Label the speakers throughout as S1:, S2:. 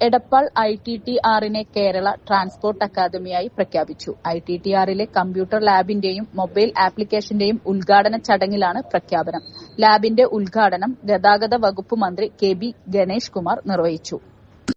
S1: Edappal I T T ആറിനെ Kerala transport അക്കാദമിയായി പ്രഖ്യാപിച്ചു. ഐ ടി ടി ആറിലെ കമ്പ്യൂട്ടർ ലാബിന്റെയും മൊബൈൽ ആപ്ലിക്കേഷന്റെയും ഉദ്ഘാടന ചടങ്ങിലാണ് പ്രഖ്യാപനം. ലാബിന്റെ ഉദ്ഘാടനം ഗതാഗത വകുപ്പ് മന്ത്രി കെ ബി ഗണേഷ് കുമാർ നിർവഹിച്ചു.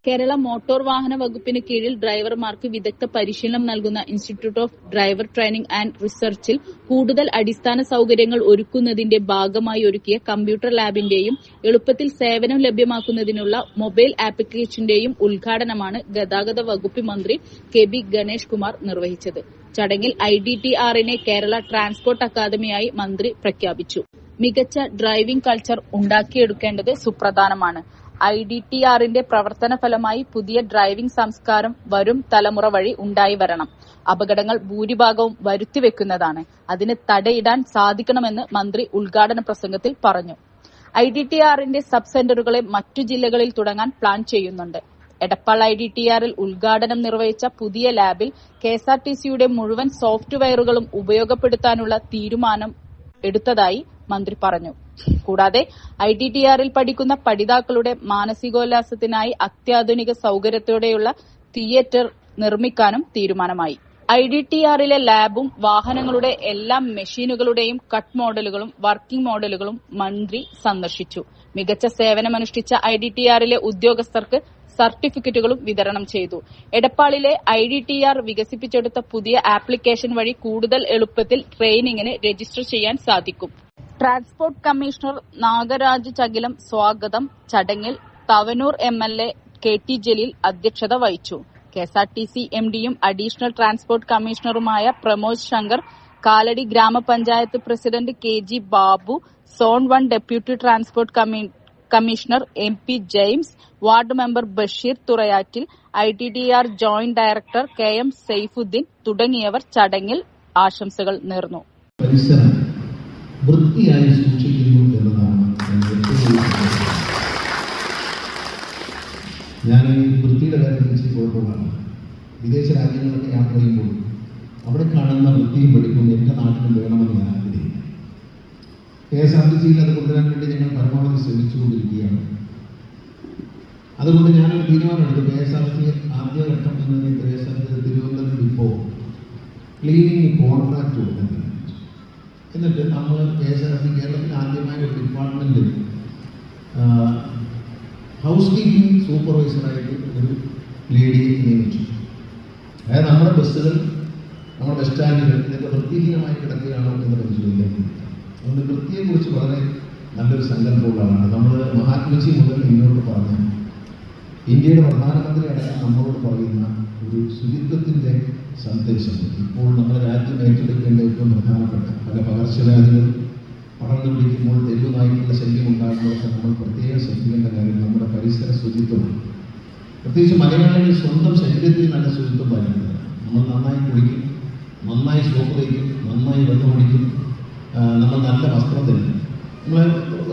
S1: കേരള മോട്ടോർ വാഹന വകുപ്പിന് കീഴിൽ ഡ്രൈവർമാർക്ക് വിദഗ്ധ പരിശീലനം നൽകുന്ന institute of driver training and റിസർച്ചിൽ കൂടുതൽ അടിസ്ഥാന സൌകര്യങ്ങൾ ഒരുക്കുന്നതിന്റെ ഭാഗമായി ഒരുക്കിയ കമ്പ്യൂട്ടർ ലാബിന്റെയും എളുപ്പത്തിൽ സേവനം ലഭ്യമാക്കുന്നതിനുള്ള മൊബൈൽ ആപ്ലിക്കേഷന്റെയും ഉദ്ഘാടനമാണ് ഗതാഗത വകുപ്പ് മന്ത്രി കെ ബി ഗണേഷ് കുമാർ നിർവഹിച്ചത്. ചടങ്ങിൽ ഐ ഡി ടി ആറിനെ കേരള ട്രാൻസ്പോർട്ട് അക്കാദമിയായി മന്ത്രി പ്രഖ്യാപിച്ചു. മികച്ച ഡ്രൈവിംഗ് കൾച്ചർ ഉണ്ടാക്കിയെടുക്കേണ്ടത് സുപ്രധാനമാണ്. ഐ ഡി ടി ആറിന്റെ പ്രവർത്തന ഫലമായി പുതിയ ഡ്രൈവിംഗ് സംസ്കാരം വരും തലമുറ വഴി ഉണ്ടായി വരണം. അപകടങ്ങൾ ഭൂരിഭാഗവും വരുത്തിവെക്കുന്നതാണ്. അതിന് തടയിടാൻ സാധിക്കണമെന്ന് മന്ത്രി ഉദ്ഘാടന പ്രസംഗത്തിൽ പറഞ്ഞു. ഐ ഡി ടി ആറിന്റെ സബ് സെന്ററുകളെ മറ്റു ജില്ലകളിൽ തുടങ്ങാൻ പ്ലാൻ ചെയ്യുന്നുണ്ട്. എടപ്പാൾ ഐ ഡി ടി ആറിൽ ഉദ്ഘാടനം നിർവഹിച്ച പുതിയ ലാബിൽ കെ എസ് ആർ ടി സിയുടെ മുഴുവൻ സോഫ്റ്റ്വെയറുകളും ഉപയോഗപ്പെടുത്താനുള്ള തീരുമാനം എടുത്തതായി മന്ത്രി പറഞ്ഞു. കൂടാതെ ഐ ടി ടി ആറിൽ പഠിക്കുന്ന പഠിതാക്കളുടെ മാനസികോല്ലാസത്തിനായി അത്യാധുനിക സൌകര്യത്തോടെയുള്ള തിയേറ്റർ നിർമ്മിക്കാനും തീരുമാനമായി. ഐ ഡി ടി ആറിലെ ലാബും വാഹനങ്ങളുടെ എല്ലാ മെഷീനുകളുടെയും കട്ട് മോഡലുകളും വർക്കിംഗ് മോഡലുകളും മന്ത്രി സന്ദർശിച്ചു. മികച്ച സേവനമനുഷ്ഠിച്ച ഐ ഡി ടി ആറിലെ ഉദ്യോഗസ്ഥർക്ക് സർട്ടിഫിക്കറ്റുകളും വിതരണം ചെയ്തു. എടപ്പാളിലെ ഐ ഡി ടി ആർ വികസിപ്പിച്ചെടുത്ത പുതിയ ആപ്ലിക്കേഷൻ വഴി കൂടുതൽ എളുപ്പത്തിൽ ട്രെയിനിങ്ങിന് രജിസ്റ്റർ ചെയ്യാൻ സാധിക്കും. ട്രാൻസ്പോർട്ട് കമ്മീഷണർ നാഗരാജ് ചകിലം സ്വാഗതം. ചടങ്ങിൽ Thavanur M L A K T Jaleel അധ്യക്ഷത വഹിച്ചു. K S R T C M ഡിയും അഡീഷണൽ ട്രാൻസ്പോർട്ട് കമ്മീഷണറുമായ പ്രമോദ് ശങ്കർ കാലടി ഗ്രാമപഞ്ചായത്ത് president K G Babu zone one deputy transport commissioner M P James ward member Basheer Thurayattil I T D R joint director K M Saifuddeen തുടങ്ങിയവർ ചടങ്ങിൽ ആശംസകൾ നേർന്നു.
S2: പരിസരം വൃത്തിയായി സൂക്ഷിക്കുന്നു എന്നതാണ് ഞാൻ ഈ വൃത്തിയുടെ കാര്യം ഇച്ചിരി കുഴപ്പമാണ് വിദേശ രാജ്യങ്ങളൊക്കെ യാത്ര ചെയ്യുമ്പോൾ അവിടെ കാണുന്ന വൃത്തിയും വെടിപ്പും എന്റെ നാട്ടിലും വേണമെന്ന് ഞാൻ ആഗ്രഹിക്കുന്നു. കെ എസ് ആർ ടി സിയിൽ അത് കൊണ്ടുവരാൻ വേണ്ടി ഞങ്ങൾ പരമാവധി ശ്രമിച്ചുകൊണ്ടിരിക്കുകയാണ്. അതുകൊണ്ട് ഞാനൊരു തീരുമാനമെടുത്തു. കെ എസ് ആർ ടി ആദ്യഘട്ടം എന്നതിന് K S R T Thiruvananthapuram depot cleaning contract കൊടുക്കുന്നത് എന്നിട്ട് നമ്മൾ കെ എസ് ആർ എഫ് കേരളത്തിൽ ആദ്യമായ ഒരു ഡിപ്പാർട്ട്മെന്റ് ഹൗസ് കീപ്പിംഗ് സൂപ്പർവൈസറായിട്ട് ഒരു ലേഡിയെ നിയമിച്ചു. അതായത് നമ്മുടെ ബസ്സുകൾ നമ്മുടെ ബസ് സ്റ്റാൻഡുകൾ ഇതൊക്കെ വൃത്തിഹീനമായി കിടക്കുകയാണോ എന്ന് പരിശോധിക്കാൻ അതുകൊണ്ട് വൃത്തിയെക്കുറിച്ച് വളരെ നല്ലൊരു സങ്കല്പമുള്ളതാണ്. നമ്മൾ മഹാത്മജി മുതൽ ഇങ്ങോട്ട് പറഞ്ഞു ഇന്ത്യയുടെ പ്രധാനമന്ത്രി അടക്കം നമ്മളോട് പറയുന്ന ഒരു ശുചിത്വത്തിന്റെ സന്ദേശം ഇപ്പോൾ നമ്മുടെ രാജ്യം ഏറ്റെടുക്കേണ്ട ഏറ്റവും പ്രധാനപ്പെട്ട പല പകർച്ചവ്യാധികൾ പടർന്നു പിടിക്കുമ്പോൾ തെരുവുമായിട്ടുള്ള ശല്യം ഉണ്ടാകുമ്പോഴൊക്കെ നമ്മൾ പ്രത്യേകം ശ്രദ്ധിക്കേണ്ട കാര്യം നമ്മുടെ പരിസര ശുചിത്വമാണ്. പ്രത്യേകിച്ച് മലയാളികൾ സ്വന്തം ശരീരത്തിൽ നല്ല ശുചിത്വം പാലിക്കുന്നത് നമ്മൾ നന്നായി കുളിക്കും നന്നായി സോപ്പ് തയ്ക്കും നന്നായി വെള്ളം കുടിക്കും നമ്മൾ നല്ല വസ്ത്രം ധരിക്കും. നമ്മൾ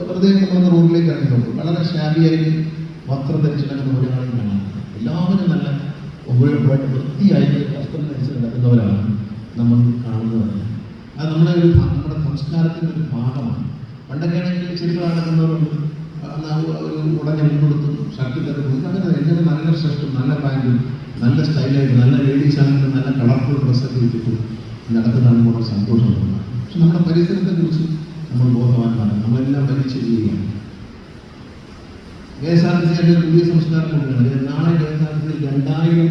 S2: വെറുതെ നമ്മൾ റോഡിലേക്ക് ഇറങ്ങി നോക്കും. വളരെ ഷാബിയായി വസ്ത്രം ധരിച്ചിട്ടുണ്ടെങ്കിൽ ഒരാളെയും കാണാം. എല്ലാവരും നല്ല ഉപയോഗമായിട്ട് വൃത്തിയായിട്ട് വസ്ത്രം ധരിച്ച് നടക്കുന്നവരാണ് നമ്മൾ കാണുന്നത്. അത് നമ്മുടെ ഒരു നമ്മുടെ സംസ്കാരത്തിന്റെ ഒരു ഭാഗമാണ്. പണ്ടൊക്കെ ആണെങ്കിൽ ചെരുപ്പ് നടക്കുന്നവരുണ്ട് ഉടനെ മുൻകൊടുത്തും ഷർട്ടിലൊക്കെ അങ്ങനെ എങ്ങനെ നല്ല ഷർട്ടും നല്ല നല്ല സ്റ്റൈലായിട്ട് നല്ല ലേഡീസ് ആണെങ്കിലും നല്ല കളർഫുൾ ഡ്രസ്സൊക്കെ ഇട്ടിട്ട് നടക്കുന്നതാണ് വളരെ സന്തോഷമുള്ളത്. പക്ഷെ നമ്മുടെ പരിസരത്തെ കുറിച്ച് നമ്മൾ ബോധവാന്മാരാണ്. നമ്മളെല്ലാം പരീക്ഷ ചെയ്യുകയാണ് K S R T C പുതിയ സംസ്കാരം കൊണ്ടുവരുന്നത് അതായത് നാളെ K S R T C രണ്ടായിരം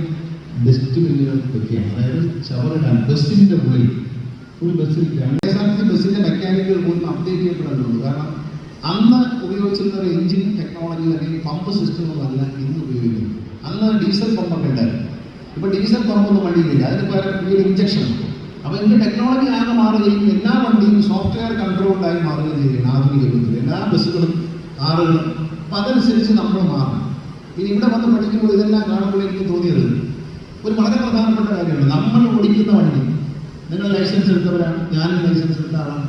S2: ഡസ്റ്റ്ബിന്നുകൾ വെക്കുകയാണ്. അതായത് ചവറിടാൻ ബസ്സിന്റെ ഉള്ളിൽ ഒരു ബസ്സിൽ K S R T C ബസ്സിന്റെ മെക്കാനിക്കുകൾ പോലും അപ്ഡേറ്റ് ചെയ്യപ്പെടേണ്ടതുണ്ട് കാരണം അന്ന് ഉപയോഗിച്ചിരുന്ന ഒരു എഞ്ചിൻ ടെക്നോളജി അല്ലെങ്കിൽ പമ്പ് സിസ്റ്റമൊന്നും അല്ല ഇന്ന് ഉപയോഗിക്കുന്നത്. അന്ന് ഡീസൽ പമ്പൊക്കെ ഉണ്ടായിരുന്നു. ഇപ്പൊ ഡീസൽ പമ്പൊന്നും വണ്ടിയിലില്ല. അതിന് പകരം പുതിയൊരു ഇഞ്ചക്ഷൻ അപ്പോൾ ഇതിന്റെ ടെക്നോളജി ആകെ മാറുകയും എല്ലാ വണ്ടിയും സോഫ്റ്റ്വെയർ കൺട്രോൾഡായി മാറുകയും ചെയ്യുകയാണ് ആധുനിക എല്ലാ ബസ്സുകളും കാറുകളും അപ്പം അതനുസരിച്ച് നമ്മൾ മാറണം. ഇനി ഇവിടെ വന്ന് പഠിക്കുമ്പോൾ ഇതെല്ലാം കാണുമ്പോൾ എനിക്ക് തോന്നിയത് ഒരു വളരെ പ്രധാനപ്പെട്ട കാര്യമാണ്. നമ്മൾ ഓടിക്കുന്ന വണ്ടി. നിങ്ങൾ ലൈസൻസ് എടുത്തവരാണ്. ഞാനും ലൈസൻസ് എടുത്ത ആളാണ്.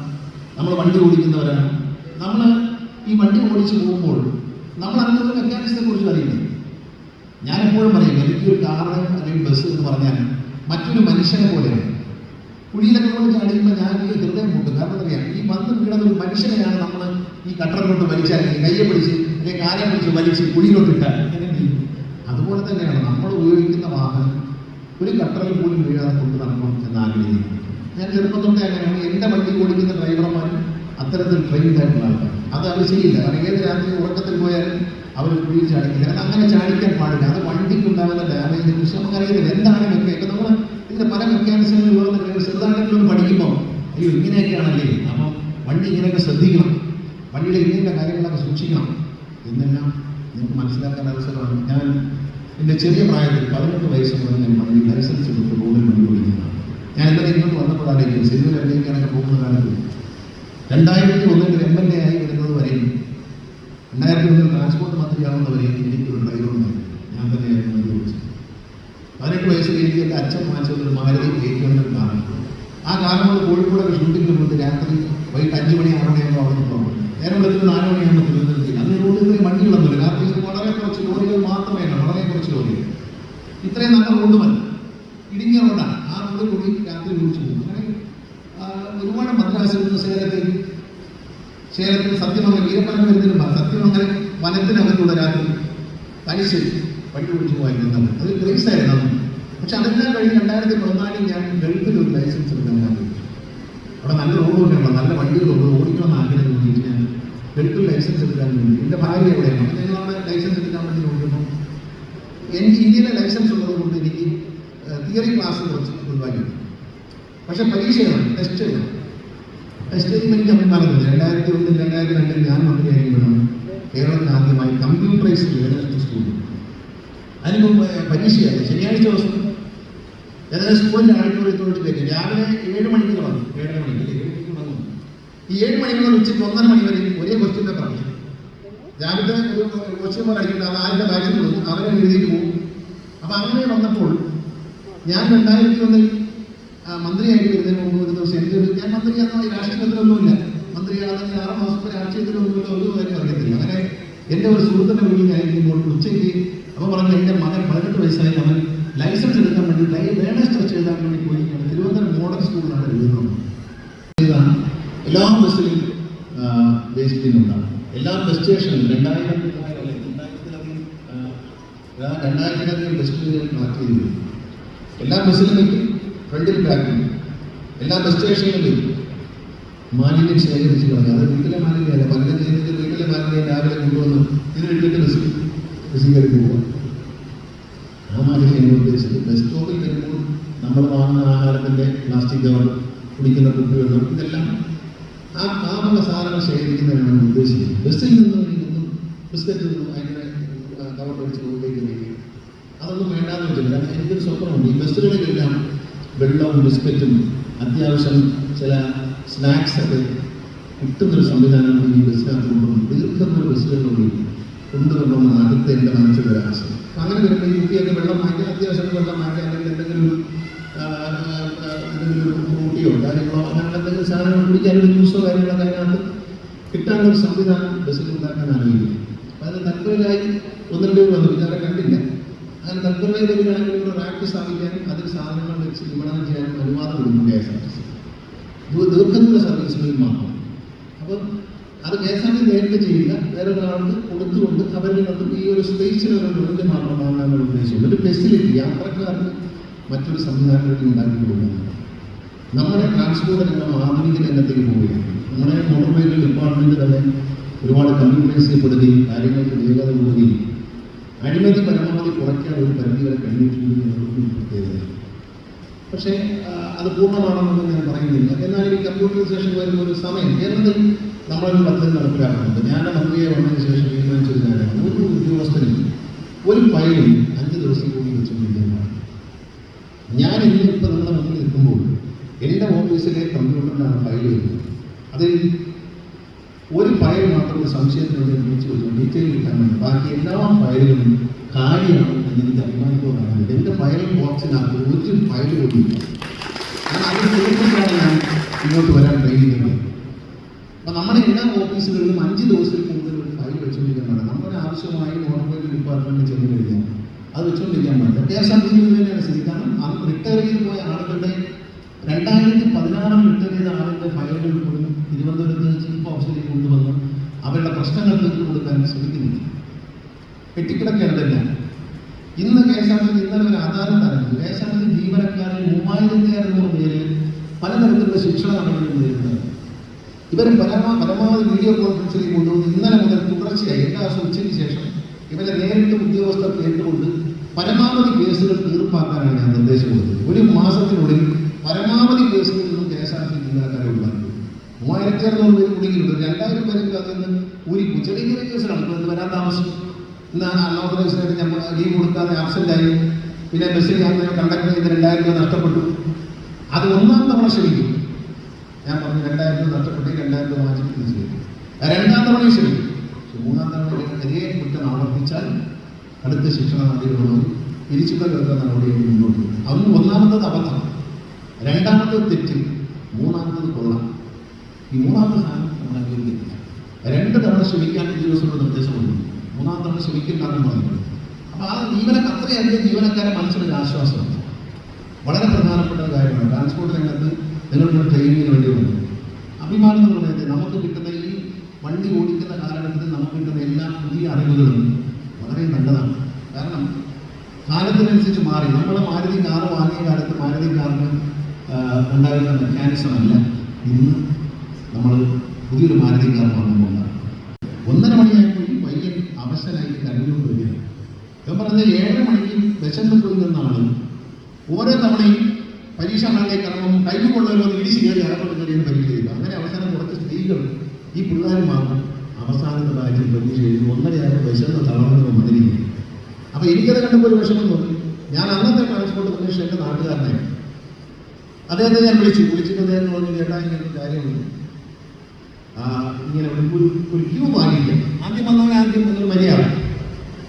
S2: നമ്മൾ വണ്ടി ഓടിക്കുന്നവരാണ്. നമ്മൾ ഈ വണ്ടി ഓടിച്ച് പോകുമ്പോൾ നമ്മൾ അതിനൊരു മെക്കാനിക്സിനെ കുറിച്ച് അറിയുന്നത് ഞാൻ എപ്പോഴും പറയും എനിക്ക് ഒരു കാറ് അല്ലെങ്കിൽ ബസ് എന്ന് പറഞ്ഞാൽ മറ്റൊരു മനുഷ്യനെ പോലെയാണ്. കുഴിയിലൊക്കെ കൊണ്ട് ചാടിയുമ്പോൾ ഞാൻ ഈ ഹൃദയം കൂട്ടും കാരണം അറിയാം ഈ വന്ന് വീണത് ഒരു മനുഷ്യനെയാണ് നമ്മൾ ഈ കട്ടർ കൊണ്ട് വലിച്ചാൽ കയ്യെ പിടിച്ച് അല്ലെങ്കിൽ കാലം പിടിച്ച് വലിച്ച് കുഴിയിലോട്ടിട്ടാൽ അതുപോലെ തന്നെയാണ് നമ്മൾ ഉപയോഗിക്കുന്ന വാഹനം ഒരു കട്ടറിൽ പോലും വീഴാതെ കൊണ്ട് നടക്കണം എന്ന് ആഗ്രഹിക്കുന്നു. ഞാൻ ചെറുപ്പത്തൊക്കെ അങ്ങനെയാണ്. എന്റെ വണ്ടി ഓടിക്കുന്ന ഡ്രൈവർമാരും അത്തരത്തിൽ ട്രെയിൻഡ് ആയിട്ടുള്ള ആൾക്കാർ അത് അവർ ചെയ്യില്ല. കാരണം ഏത് രാത്രി ഉറക്കത്തിൽ പോയാലും അവർ കുഴിയിൽ ചാടിക്കില്ല. കാരണം അങ്ങനെ ചാടിക്കാൻ പാടില്ല. അത് വണ്ടിക്ക് ഉണ്ടാകുന്ന ഡാമേജ് കുറിച്ച് നമുക്കറിയത്തില്ല എന്താണ് മെക്കാനിക്ക് നമ്മൾ ഇതിന്റെ പല മെക്കാനിസങ്ങൾ വേറെ ചെറുതായിട്ടൊന്നും പഠിക്കുമ്പോൾ അയ്യോ ഇങ്ങനെയൊക്കെയാണല്ലേ? അപ്പം വണ്ടി ഇങ്ങനെയൊക്കെ ശ്രദ്ധിക്കണം. വണ്ടിയുടെ ഇനിയുടെ കാര്യങ്ങളൊക്കെ സൂക്ഷിക്കണം. എന്നെല്ലാം നിങ്ങൾക്ക് മനസ്സിലാക്കാൻ അവസരമാണ്. ഞാൻ എന്റെ ചെറിയ പ്രായത്തിൽ പതിനെട്ട് വയസ്സ് മുതൽ ഞാൻ വണ്ടി ലൈസൻസ് എടുത്ത് റോഡിൽ വണ്ടി ഓടിക്കുന്നതാണ്. ഞാൻ ഇന്നലെ ഇങ്ങോട്ട് വന്നപ്പോഴാണെങ്കിൽ സിനിമയിൽ എവിടെയൊക്കെയാണ് പോകുന്ന കാലത്ത് രണ്ടായിരത്തി ഒന്നിൽ എം എൽ എ ആയി വരുന്നത് വരെയും രണ്ടായിരത്തി ഒന്നിൽ ട്രാൻസ്പോർട്ട് മന്ത്രിയാവുന്നവരെയും എനിക്ക് ഒരു ഡ്രൈവറുണ്ടായിരുന്നു ഞാൻ തന്നെയായിരുന്നു ഓടിച്ചത് പതിനെട്ട് വയസ്സിൽ എനിക്ക് എന്റെ അച്ഛൻ വാങ്ങിച്ചത് ഒരു മാരുതി എയ്റ്റ് ഹൺഡ്രഡ് ആ കാലം കൊണ്ട് കോഴിക്കോടൊക്കെ ഷൂട്ടിങ്ങിന് പോയിട്ട് രാത്രി വൈകിട്ട് അഞ്ച് മണി ആറ് മണിയാകുമ്പോൾ അവിടെ നിന്ന് പോകണം നേരം വെളുപ്പിന് നാല് മണിയാണ് തിരുവനന്തപുരത്തേക്ക്. അന്ന് റോഡിൽ വണ്ടികളൊന്നുമില്ല രാത്രി വളരെ കുറച്ച് ലോറികൾ മാത്രമേ വളരെ കുറച്ച് ലോറികൾ. ഇത്രയും നല്ല റോഡുമല്ല. ഇടുങ്ങിയ റോഡാണ്. ആ റോഡിൽ കൂടി രാത്രി ഓടിച്ചു പോകും. അങ്ങനെ ഒരുപാട് മദ്രാസിൽ നിന്ന് സേലത്തേക്ക് സേലത്തിൽ സത്യമംഗലം വീരപ്പനം വരുന്നതിന് സത്യമംഗലം വനത്തിനകത്തുള്ള രാത്രി തരിശ് വണ്ടി ഓടിച്ചു പോകാൻ അത് ഗ്രേസ് ആയിരുന്നു. പക്ഷെ അതെല്ലാം കഴിഞ്ഞ് രണ്ടായിരത്തി പതിനാലിൽ ഞാൻ ഗൾഫിൽ ഒരു ലൈസൻസ് എടുക്കാൻ അവിടെ നല്ല റോഡുകളുണ്ട് നല്ല വണ്ടികളുണ്ട് ഓടിക്കണമെന്ന് ആഗ്രഹം തോന്നിയിട്ട് ലൈസൻസ് എടുക്കാൻ വേണ്ടി. എന്റെ ഭാര്യ എവിടെയാണ്? അപ്പം ഞങ്ങൾ അവിടെ ലൈസൻസ് എടുക്കാൻ വേണ്ടി നോക്കുമ്പോൾ എനിക്ക് ഇന്ത്യയിലെ ലൈസൻസ് ഉള്ളത് കൊണ്ട് എനിക്ക് തിയറി ക്ലാസ് കുറച്ച് ഒഴിവാക്കി. പക്ഷേ പരീക്ഷ എഴുതണം ടെസ്റ്റ് ചെയ്യണം ടെസ്റ്റ് ചെയ്യുമ്പോൾ എനിക്ക് അഭിമാനത്തില്ല രണ്ടായിരത്തി ഒന്നിൽ രണ്ടായിരത്തി രണ്ടിൽ ഞാൻ മന്ത്രിയായിരിക്കുമ്പോഴാണ് കേരളത്തിൽ ആദ്യമായി കമ്പ്യൂട്ടറൈസ്ഡ് ഏതെങ്കിലും സ്കൂൾ അതിന് മുമ്പ് പരീക്ഷയായി. ശനിയാഴ്ച ദിവസം ഏതായാലും സ്കൂളിന്റെ ആഡിറ്റോറിയത്തോട് കയറ്റി രാവിലെ ഏഴ് മണിക്ക് തുടങ്ങി. ഏഴര മണിക്ക് അല്ലേ? ഏഴ് മണിക്ക് തുടങ്ങും ഈ ഏഴ് മണി മുതൽ ഉച്ചയ്ക്ക് ഒന്നര മണി വരെ ഒരേ ക്വസ്റ്റ്യൻ പേപ്പർ ആണ്. രാവിലത്തെ ഒരു ക്വസ്റ്റ്യൻ പേപ്പർ അടിക്കുന്നത് അത് ആരുടെ ബാച്ചിൽ കൊടുക്കും അവരെ എഴുതിയിട്ട് പോകും. അപ്പം അങ്ങനെ വന്നപ്പോൾ ഞാൻ രണ്ടായിരത്തി ഒന്നിൽ മന്ത്രിയായിട്ട് വരുന്നതിന് മുമ്പ് ഒരു ദിവസം എനിക്ക് ഞാൻ മന്ത്രിയാണെന്നോ രാഷ്ട്രീയത്തിലൊന്നുമില്ല മന്ത്രിയാണെന്ന് ആറ് മാസത്തെ രാഷ്ട്രീയത്തിലൊന്നുമില്ല ഒരു കാര്യം അറിയത്തില്ല. അങ്ങനെ എന്റെ ഒരു സുഹൃത്തിന്റെ വീട്ടിൽ ഞാനിരിക്കുമ്പോൾ ഉച്ചയ്ക്ക് അപ്പോൾ പറഞ്ഞു എന്റെ മകൻ പതിനെട്ട് വയസ്സായി അവൻ ലൈസൻസ് എടുക്കാൻ വേണ്ടി ലേണേഴ്സ് ടെസ്റ്റ് എഴുതാൻ വേണ്ടി പോയി. തിരുവനന്തപുരം മോഡൽ സ്കൂളിലാണ് എഴുതുന്നത് ഇതാണ് എല്ലാ ബസ്സിലും വേസ്റ്റ് ചെയ്യുന്നുണ്ടാണ് എല്ലാ ബസ് സ്റ്റേഷനും രണ്ടായിരം രണ്ടായിരത്തിലധികം രണ്ടായിരത്തിലധികം ബസ് മാർക്ക് എല്ലാ ബസ്സിലും വയ്ക്കും ഫ്രണ്ടിൽ ബാക്കിൽ എല്ലാ ബസ് സ്റ്റേഷനിലും വയ്ക്കും മാലിന്യം ശേഖരിച്ച് കളഞ്ഞു. അത് വീട്ടിലെ മാലിന്യമല്ല. പലരും ചെയ്യുന്നത് വീട്ടിലെ മാലിന്യം രാവിലെ കൊണ്ടുവന്ന് ഇത് ഇട്ടിട്ട് ബസ് ബസ്സിൽ പോവുക ആ മാലിന്യം എന്നെ ഉദ്ദേശിച്ചത് ബസ് സ്റ്റോപ്പിൽ വരുമ്പോൾ നമ്മൾ വാങ്ങുന്ന ആഹാരത്തിന്റെ പ്ലാസ്റ്റിക് കവർ കുടിക്കുന്ന ആ സാധനങ്ങൾ ശേഖരിക്കുന്നതിനാണ് ഉദ്ദേശിക്കുന്നത്. ബസ്സിൽ നിന്ന് നിന്നും ബിസ്ക്കറ്റ് നിന്നും അതിന്റെ കവർ റോഡിലേക്ക് വയ്ക്കുക അതൊന്നും വേണ്ടാന്ന് വെച്ചില്ല എനിക്കൊരു സ്വപ്നമുണ്ട്. ഈ ബസ്സുകളിലെല്ലാം വെള്ളവും ബിസ്ക്കറ്റും അത്യാവശ്യം ചില സ്നാക്സ് ഒക്കെ കിട്ടുന്നൊരു സംവിധാനമാണ് ഈ ബസ്സിനകത്ത് കൊണ്ടുവന്നത് ദീർഘദൂര ബസ്സുകളിലൂടെ കൊണ്ടുവരണമെന്നാണ് അടുത്ത എന്റെ മനസ്സിലൊരു ആശയം. അപ്പം അങ്ങനെ വരുമ്പോൾ ഈ കുട്ടിയൊക്കെ വെള്ളം മാറ്റി അത്യാവശ്യം വെള്ളം മാറ്റി അല്ലെങ്കിൽ എന്തെങ്കിലും ഒരു എന്തെങ്കിലും ഒരു ഫ്രൂട്ടിയോ കാര്യങ്ങളോ അങ്ങനെ എന്തെങ്കിലും സാധനങ്ങൾ കുടിക്കാൻ ഒരു ജ്യൂസോ കാര്യങ്ങളൊക്കെ അതിനകത്ത് കിട്ടാനുള്ള ഒരു സംവിധാനം ബസ്സിൽ ഉണ്ടാക്കാൻ അറിയില്ല അതിന് അത് തൽപ്പരമായി ഒന്ന് രണ്ട് പേര് വന്നു. ഇതാരെ കണ്ടില്ല. അങ്ങനെ തൽപ്പരമായി വരികയാണെങ്കിൽ ഒരു റാക്ക് സ്ഥാപിക്കാനും അതിൽ സാധനങ്ങൾ വെച്ച് വിപണനം ചെയ്യാനും അനുവാദം കൊടുക്കും K S R T C ദീർഘദൂര സർവീസുകളിൽ മാത്രം. അപ്പം അത് കെ എസ് ആർ ടി നേരിട്ട് ചെയ്യില്ല. വേറെ ഒരാൾക്ക് കൊടുത്തുകൊണ്ട് അവരിൽ നിന്നും ഈ ഒരു സ്പേസിൽ ഒരു ലിമിറ്റ് മാത്രം വാങ്ങാനുള്ള ഒരു ഫെസിലിറ്റി യാത്രക്കാർക്ക് മറ്റൊരു സംവിധാനങ്ങളിൽ ഉണ്ടാക്കി കൊടുക്കുന്നത് നമ്മുടെ ട്രാൻസ്പോർട്ട് രംഗം ആധുനിക രംഗത്തേക്ക് പോവുകയാണ്. നമ്മുടെ മോട്ടോർ വെഹിക്കിൾ ഡിപ്പാർട്ട്മെന്റ് തന്നെ ഒരുപാട് കമ്പ്യൂട്ടറൈസ് ചെയ്യപ്പെടുകയും കാര്യങ്ങൾക്ക് വേഗത കൂടുകയും അഴിമതി പരമാവധി കുറയ്ക്കാൻ ഒരു പരിധി വരെ കഴിഞ്ഞിട്ടുണ്ട് എന്നുള്ളതൊരു പ്രത്യേകതയാണ്. പക്ഷേ അത് പൂർണമാണെന്നൊന്നും ഞാൻ പറയുന്നില്ല. എന്നാൽ ഈ കമ്പ്യൂട്ടറൈസേഷൻ വരുന്ന ഒരു സമയം കേരളത്തിൽ നമ്മളൊരു പദ്ധതി നടപ്പിലാക്കുന്നുണ്ട്. ഞാൻ മന്ത്രിയെ വന്നതിന് ശേഷം തീരുമാനിച്ചൊരു കാര്യമാണ്. ഒരു ഉദ്യോഗസ്ഥനും ഒരു ഫയലും അഞ്ച് ദിവസം കൂടി വെച്ചുകൊണ്ടിരിക്കുന്നതാണ് ഞാൻ ഇന്നിപ്പോൾ നമ്മുടെ മുന്നിൽ നിൽക്കുമ്പോൾ എന്റെ ഓഫീസിലെ കമ്പ്യൂട്ടറിലാണ് ഫയൽ വരുന്നത്. അതിൽ ഒരു ഫയൽ മാത്രം സംശയത്തിനോട് വിളിച്ചു വെച്ചു ഡീറ്റെയിൽ കിട്ടാൻ വേണ്ടി. ബാക്കി എല്ലാ ഫയലുകളും കാര്യമാണ് എന്ന് എനിക്ക് അഭിമാനിക്കുന്നതാണ് എന്റെ ഫയൽ ബോക്സിനകത്ത് ഒരു ഫയൽ കൂടിയില്ല ഞാൻ ഇങ്ങോട്ട് വരാൻ കഴിയുന്നത് അപ്പം നമ്മുടെ എല്ലാ ഓഫീസുകളിലും അഞ്ച് ദിവസത്തിൽ കൂടുതൽ ഒരു ഫയൽ വെച്ചുകൊണ്ടിരിക്കുന്നതാണ് നമ്മുടെ ആവശ്യമായി മോട്ടോർ ഡിപ്പാർട്ട്മെന്റ് ചെന്ന് കഴിഞ്ഞാൽ അത് വെച്ചുകൊണ്ടിരിക്കാൻ പാടില്ല. കെ എസ് തന്നെയാണ് സ്ഥിതി കാരണം റിട്ടയർ ചെയ്ത് പോയ ആളുകളുടെ രണ്ടായിരത്തി പതിനാറിൽ റിട്ടയർ ആളിന്റെ ഫയലുകൾ പോലും തിരുവനന്തപുരത്ത് ചീഫ് ഓഫീസിലേക്ക് കൊണ്ടുവന്ന് അവരുടെ പ്രശ്നങ്ങൾ തീർത്തു കൊടുക്കാൻ ശ്രമിക്കുന്നില്ല. കെട്ടിക്കിടക്കേണ്ടതല്ല ഇന്ന് കെ എസ് ആർ ടി ഇന്നലെ ഒരു ആധാരം തരുന്നത് കെ എസ് ആർ ടി ജീവനക്കാരിൽ മൂവായിരത്തി അറുന്നൂറ് പേര് പലതരത്തിലുള്ള ശിക്ഷ നടപടികൾ ഇവരെ പരമാ പരമാവധി വീഡിയോ കോൺഫറൻസിലേക്ക് കൊണ്ടുവന്ന് ഇന്നലെ മുതൽ തുടർച്ചയായി എല്ലാ ദിവസവും ഉച്ചയ്ക്ക് ശേഷം ഇവരെ നേരിട്ട് ഉദ്യോഗസ്ഥർ കേട്ടുകൊണ്ട് പരമാവധി കേസുകൾ തീർപ്പാക്കാനാണ് ഞാൻ നിർദ്ദേശം കൊടുത്തത് ഒരു മാസത്തിനുള്ളിൽ പരമാവധി കേസുകളിൽ നിന്നും കെ എസ് ആർ ടി ജീവനക്കാരെ ഒഴിവാക്കി മൂവായിരത്തി അറുന്നൂറ് പേര് കുടുങ്ങിയിട്ടുണ്ട് രണ്ടായിരം പേർക്ക് അതിൽ നിന്ന് ഒരു ചെറിയ കേസുകളാണ് ഇപ്പോൾ വരാൻ താമസം ഇന്ന് അൺഓതറൈസ്ഡായിട്ട് നമ്മൾ ലീവ് കൊടുക്കാതെ ആബ്സെന്റ് ആയി. പിന്നെ ബസ്സിൽ യാത്ര കണ്ടക്ട് ചെയ്ത് രണ്ടായിരം രൂപ നഷ്ടപ്പെട്ടു. അത് ഒന്നാം തവണ ശ്രമിക്കും ഞാൻ പറഞ്ഞു രണ്ടായിരം രൂപ നഷ്ടപ്പെട്ടു രണ്ടായിരം രൂപ മാറ്റി തിരിച്ചു തരും രണ്ടാം തവണ ശ്രമിക്കും പക്ഷെ മൂന്നാം തവണ അതേ കുറ്റം ആവർത്തിച്ചാൽ അടുത്ത ശിക്ഷണ നടപടികളുമായി തിരിച്ചുള്ള നടപടികൾ മുന്നോട്ട് പോകും. അതൊന്നും ഒന്നാമത്തത് അബദ്ധം രണ്ടാമത്തത് തെറ്റ് മൂന്നാമത്തത് കൊള്ളാം. ഈ മൂന്നാമത്തെ സാധനം നമ്മൾ അംഗീകരിക്കില്ല രണ്ട് തവണ ശ്രമിക്കാൻ ഉദ്യോഗസ്ഥരുടെ നിർദ്ദേശമുണ്ട്. മൂന്നാം തവണ ക്ഷമിക്കില്ല എന്ന് പറഞ്ഞു അപ്പോൾ ആ ജീവനക്ക് അത്രയധികം ജീവനക്കാരെ മനസ്സിലൊരു ആശ്വാസമുണ്ട്. വളരെ പ്രധാനപ്പെട്ട കാര്യമാണ്. ട്രാൻസ്പോർട്ട് രംഗത്ത് നിങ്ങളുടെ ട്രെയിനിങ്ങിന് വേണ്ടി വന്നു. അഭിമാനം എന്ന് പറയുന്നത് നമുക്ക് കിട്ടുന്ന ഈ വണ്ടി ഓടിക്കുന്ന കാലഘട്ടത്തിൽ നമുക്ക് കിട്ടുന്ന എല്ലാ പുതിയ അറിവുകളും വളരെ നല്ലതാണ്. കാരണം കാലത്തിനനുസരിച്ച് മാറി. നമ്മൾ മാരുതി കാറ് വാങ്ങിയ കാലത്ത് മാരുതി കാറിന് ആ, ഉണ്ടായിരുന്ന മെക്കാനിസം അല്ല. ഇന്ന് നമ്മൾ പുതിയൊരു മാരുതി കാർ വാങ്ങുമ്പോൾ ഒന്നര മണിയായപ്പോൾ ഈ പയ്യൻ അവശനായി കരഞ്ഞുകൊണ്ട് വരികയാണ്. ഞാൻ പറഞ്ഞ ഏഴര മണിക്ക് വിശന്ന് പോയി നിന്നാണ്. ഓരോ തവണയും പരീക്ഷ ഹാളിലേക്ക് കറങ്ങും കൈ കൊള്ളലോ ഇടിച്ച് കയറി അകത്തോട്ട് പരീക്ഷ ചെയ്തു അങ്ങനെ അവസരം കുറച്ച് സ്ത്രീകൾ ഈ പിള്ളേർ മാത്രം അവസാനത്തെ ബാച്ചിൽ പരീക്ഷ എഴുതി ഒന്നരയായപ്പോൾ വിശന്ന് തളർന്നു വന്നിരിക്കുന്നു. അപ്പോൾ എനിക്കത് കണ്ടപ്പോൾ ഒരു വിഷമം തോന്നി. ഞാൻ അന്നത്തെ ട്രാൻസ്പോർട്ട് എന്റെ നാട്ടുകാരനായിരുന്നു. അദ്ദേഹത്തെ ഞാൻ വിളിച്ചു. വിളിച്ചിട്ട് അദ്ദേഹം പറഞ്ഞു ചേട്ടാ ഇങ്ങനെ കാര്യമുണ്ട്. ഇങ്ങനെ ഒരു ഒരു ക്യൂ വാങ്ങിയില്ല ആദ്യം വന്നവൻ ആദ്യം വന്നൊരു മര്യാദ.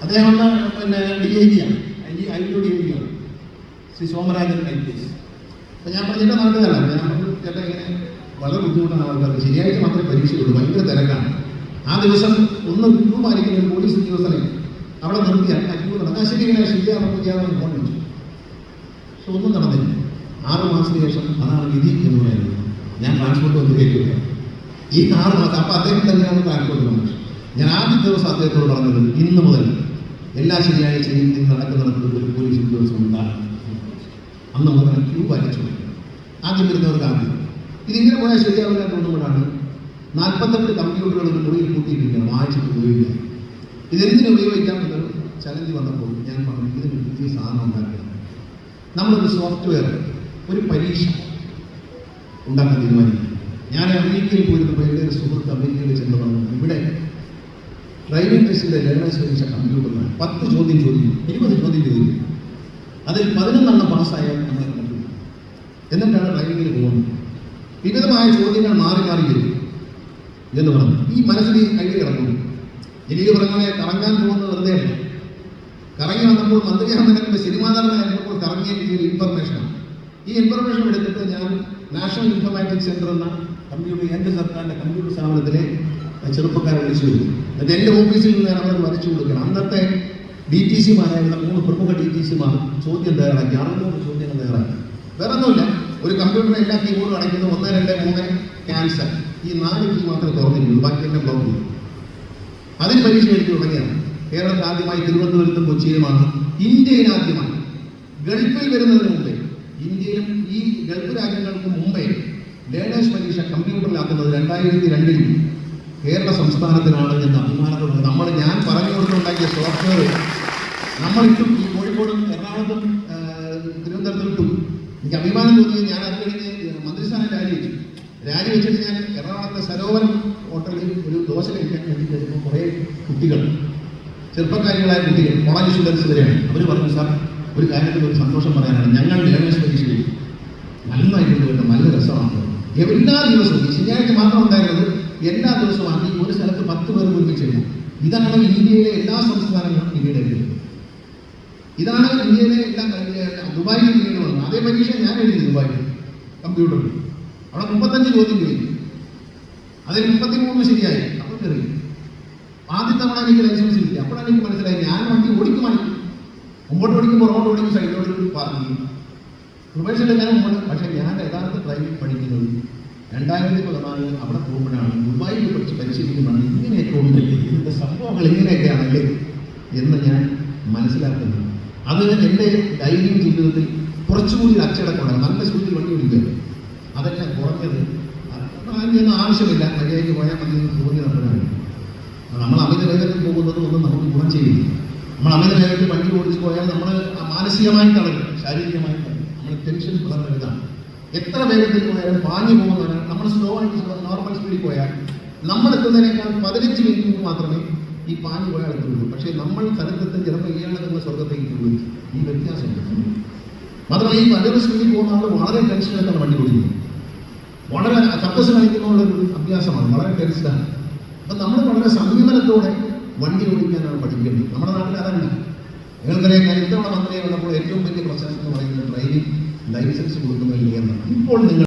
S2: അദ്ദേഹം പിന്നെ ഡി ഐ ജി ആണ്. I G I D I G ആണ്. ശ്രീ സോമരാജൻ ഐ എസ് അപ്പം ഞാൻ പറഞ്ഞു ചേട്ടാ ഞാൻ പറഞ്ഞു ചേട്ടാ ഇങ്ങനെ വളരെ ബുദ്ധിമുട്ടാണ് ആൾക്കാർക്ക്. ശനിയാഴ്ച മാത്രമേ പരീക്ഷയുള്ളൂ. ഭയങ്കര തിരക്കാണ്. ആ ദിവസം ഒന്ന് ക്യൂ മാറിക്കുന്ന ഒരു പോലീസ് ഉദ്യോഗസ്ഥനെ അവിടെ നിർത്തിയാണ്. ആ ക്യൂ ശരി ഇങ്ങനെ ശരിയാണെന്ന് ഫോൺ വിളിച്ചു. പക്ഷെ ഒന്നും നടന്നില്ല. ആറ് മാസത്തിന് ശേഷം അതാണ് വിധി എന്ന് പറയുന്നത്. ഞാൻ ട്രാൻസ്പോർട്ട് വന്ന് കയറ്റില്ല ഈ ആറ് മാസം അപ്പോൾ അദ്ദേഹം തന്നെയാണ് ട്രാൻസ്പോർട്ട് വന്നത് ഞാൻ ആദ്യ ദിവസം അദ്ദേഹത്തോട് പറഞ്ഞത് ഇന്ന് മുതൽ എല്ലാ ശനിയാഴ്ചയും ഇന്ന് നടക്കുന്നിടത്ത് ഒരു പോലീസ് ഉദ്യോഗസ്ഥ ഉണ്ടാകും അന്ന് മുതൽ ക്യൂ വലിച്ചു ആദ്യം വരുന്നവർക്ക് ആദ്യം ഇതിങ്ങനെ പോയാൽ ശരിയാവില്ല തോന്നുമ്പോഴാണ് നാൽപ്പത്തെട്ട് കമ്പ്യൂട്ടറുകൾ മുറിയിൽ കൂട്ടിയിട്ടില്ല വായിച്ചിട്ട് ഉപയോഗിക്കുക ഇതെന്തിനു ഉപയോഗിക്കാം എന്നൊരു ചലഞ്ച് വന്നപ്പോൾ ഞാൻ പറഞ്ഞു ഇതിന് പുതിയ സാധനം ഉണ്ടാക്കുക നമ്മളൊരു സോഫ്റ്റ്വെയർ ഒരു പരീക്ഷ ഉണ്ടാക്കാൻ തീരുമാനിക്കും ഞാൻ അമേരിക്കയിൽ പോയിരുന്നപ്പോൾ എന്റെ ഒരു സുഹൃത്ത് അമേരിക്കയിൽ ചെന്ന് പറഞ്ഞു ഇവിടെ ഡ്രൈവിംഗ് ടെസ്റ്റിന്റെ ലേണേഴ്സ് ചോദിച്ച കമ്പ്യൂട്ടറിന് പത്ത് ചോദ്യം ചോദിക്കും ഇരുപത് ചോദ്യം ചോദിക്കും അതിൽ പതിനൊന്നെണ്ണം പാസ്സായാൽ നമ്മളെ കണ്ടു. എന്നിട്ടാണ് ഡ്രൈവിങ്ങിന് പോകുന്നത്. വിവിധമായ ചോദ്യങ്ങൾ മാറി മാറി വരും. എന്ന് പറഞ്ഞു. ഈ മനസ്സിൽ കയ്യിൽ കിടക്കുന്നു. എനിക്ക് പറഞ്ഞാൽ കറങ്ങാൻ പോകുന്നത് വെറുതെ അല്ല കറങ്ങി വന്നപ്പോൾ മന്ത്രിയാകുന്നതിന് സിനിമാ നടനായിരുന്നപ്പോൾ കറങ്ങിയ രീതിയിൽ ഇൻഫർമേഷനാണ് ഈ ഇൻഫർമേഷൻ എടുത്തിട്ട് ഞാൻ നാഷണൽ ഇൻഫർമാറ്റിക്സ് സെന്റർ എന്ന കമ്പ്യൂട്ടർ എന്റെ സർക്കാരിന്റെ കമ്പ്യൂട്ടർ സ്ഥാപനത്തിലെ ചെറുപ്പക്കാരെ വിളിച്ചു വരും അത് എന്റെ ഓഫീസിൽ നിന്ന് ഞാൻ അവർ വരച്ചു കൊടുക്കണം. അന്നത്തെ ഡി ടി സിമാരായിരുന്ന മൂന്ന് പ്രമുഖ ഡി ടി സിമാർ ചോദ്യം തയ്യാറാക്കി. അറുന്നൂറ് ചോദ്യങ്ങൾ തയ്യാറാക്കി. വേറെ ഒന്നുമില്ല ഒരു കമ്പ്യൂട്ടറിന് എല്ലാ കീബോർഡും അടയ്ക്കുന്നത് ഒന്ന് രണ്ട് മൂന്ന് ക്യാൻസർ. ഈ നാല് കീ മാത്രമേ തുറന്നിട്ടുള്ളൂ ബാക്കി എല്ലാം ബ്ലോക്ക് ചെയ്തു അതിന് പരീക്ഷ എഴുതി തുടങ്ങിയാണ്. കേരളത്തിൽ ആദ്യമായി തിരുവനന്തപുരത്തും കൊച്ചിയിലുമാണ്. ഇന്ത്യയിൽ ആദ്യമായി ഗൾഫിൽ വരുന്നതിന് ഇന്ത്യയിലും ഈ ഗൾഫ് രാജ്യങ്ങൾക്ക് മുമ്പേ ലേണേഴ്സ് പരീക്ഷ കമ്പ്യൂട്ടറിലാക്കുന്നത് രണ്ടായിരത്തി രണ്ടിൽ കേരള സംസ്ഥാനത്തിനാണ് എന്ന് അഭിമാനത്തോടെ നമ്മൾ ഞാൻ പറഞ്ഞു കൊടുത്തുണ്ടാക്കിയ സോഫ്റ്റ്വെയർ നമ്മളിട്ടും ഈ കോഴിക്കോടും എറണാകുളത്തും തിരുവനന്തപുരത്തും എനിക്ക് അഭിമാനം തോന്നിയത് ഞാൻ അത് കഴിഞ്ഞ് മന്ത്രിസ്ഥാനം രാജിവെച്ചു രാജിവെച്ചിട്ട് ഞാൻ എറണാകുളത്തെ സരോവരം ഹോട്ടലിൽ ഒരു ദോശ കഴിക്കാൻ വേണ്ടി കഴിഞ്ഞപ്പോൾ കുറേ കുട്ടികൾ ചെറുപ്പക്കാരികളായ കുട്ടികൾ കോളേജ് സ്റ്റുഡൻസ് വരെയാണ് അവർ പറഞ്ഞു സാർ ഒരു കാര്യത്തിൽ ഒരു സന്തോഷം പറയാനാണ്. ഞങ്ങൾ ലേണേഴ്സ് പരീക്ഷയിൽ നന്നായിട്ടുണ്ട് കേട്ടോ. നല്ല രസമാണ്. എല്ലാ ദിവസവും ശനിയാഴ്ച മാത്രം ഉണ്ടായിരുന്നത് എല്ലാ ദിവസവും ആക്കി ഒരു സ്ഥലത്ത് പത്ത് പേർ ഒരുമിച്ച് എഴുതും ഇതാണ് ഇന്ത്യയിലെ എല്ലാ സംസ്ഥാനങ്ങളും പിന്നീട് എഴുതുന്നത് ഇതാണ് ഇന്ത്യയിലെ എല്ലാ ദുബായിൽ പിന്നീട് വന്നത് അതേ പരീക്ഷ ഞാൻ എഴുതി ദുബായിൽ. കമ്പ്യൂട്ടറിൽ. അവിടെ മുപ്പത്തഞ്ച് ചോദ്യം കഴിഞ്ഞു അതിൽ മുപ്പത്തിമൂന്ന് ശരിയായി. അപ്പോൾ കയറി ആദ്യ തവണ എനിക്ക് ലൈസൻസ് ഇല്ല. അപ്പോഴാണ് എനിക്ക് മനസ്സിലായി ഞാൻ വണ്ടി ഓടിക്കുമാണ് മുമ്പോട്ട് ഓടിക്കുമ്പോൾ റോഡ് ഓടിക്കും സൈഡിലോട്ട് പറഞ്ഞു പ്രൊഫഷനിൽ ഞാൻ മുമ്പോട്ട് പക്ഷേ ഞാൻ യഥാർത്ഥ ഡ്രൈവിംഗ് പഠിക്കുന്നത് രണ്ടായിരത്തി പതിനാലിൽ അവിടെ പോകുമ്പോഴാണ് ദുബായിൽ പഠിച്ച് പരിശീലിക്കുമ്പോഴാണ് ഇങ്ങനെയൊക്കെ ഉണ്ടല്ലേ ഇതിന്റെ സംഭവങ്ങൾ ഇങ്ങനെയൊക്കെയാണല്ലേ എന്ന് ഞാൻ മനസ്സിലാക്കുന്നു. അത് എന്റെ ഡൈവിംഗ് ജീവിതത്തിൽ കുറച്ചുകൂടി അച്ചടക്കമുണ്ട്. നല്ല സ്പീഡിൽ വണ്ടി ഓടിക്കുക. അതെല്ലാം കുറഞ്ഞത് അതിനൊന്നും ആവശ്യമില്ല. മര്യാദയ്ക്ക് പോയാൽ മതി എന്ന് തോന്നി നമ്മൾ അമിത വേഗത്തിൽ പോകുന്നത് ഒന്നും നമുക്ക് ഗുണം ചെയ്യില്ല. നമ്മൾ അങ്ങനെ വേഗത്തിൽ വണ്ടി ഓടിച്ച് പോയാൽ നമ്മൾ മാനസികമായി തളരും ശാരീരികമായി തളരും. നമ്മൾ ടെൻഷൻ ഇതാണ് എത്ര വേഗത്തിൽ പോയാലും പാഞ്ഞു പോകുന്നവരാണ്. നമ്മൾ സ്ലോ ആയിട്ട് നോർമൽ സ്പീഡിൽ പോയാൽ നമ്മൾ എത്തുന്നതിനേക്കാൾ പതിനഞ്ച് മിനിറ്റ് മാത്രമേ ഈ പാഞ്ഞു പോയാൽ എത്തുള്ളൂ. പക്ഷേ നമ്മൾ സ്ഥലത്തെത്തും ചിലപ്പോൾ ഇയാളെത്തുന്ന സ്വർഗത്തേക്ക് പോകും ഈ വ്യത്യാസമുണ്ട്. മാത്രമല്ല ഈ വളരെ സ്പീഡിൽ പോകുന്ന ആൾ വളരെ ടെൻഷനായിട്ടാണ് വണ്ടി ഓടിക്കുന്നത്. വളരെ തപ്പസ് കളിക്കുന്ന ഒരു അഭ്യാസമാണ്. വളരെ ടെൻഷനാണ് അപ്പം നമ്മൾ വളരെ സംയമനത്തോടെ വണ്ടി ഓടിക്കാനാണ് പഠിക്കേണ്ടത് നമ്മുടെ നാട്ടിൽ അതല്ല നിങ്ങൾക്കറിയാം കരുത്തവണ മന്ത്രിയെ ഉള്ളപ്പോൾ ഏറ്റവും വലിയ പ്രശ്നം എന്ന് പറയുന്നത് ഡ്രൈവിംഗ് ലൈസൻസ് കൊടുക്കുന്നതിൽ നിയന്ത്രണം ഇപ്പോൾ നിങ്ങൾ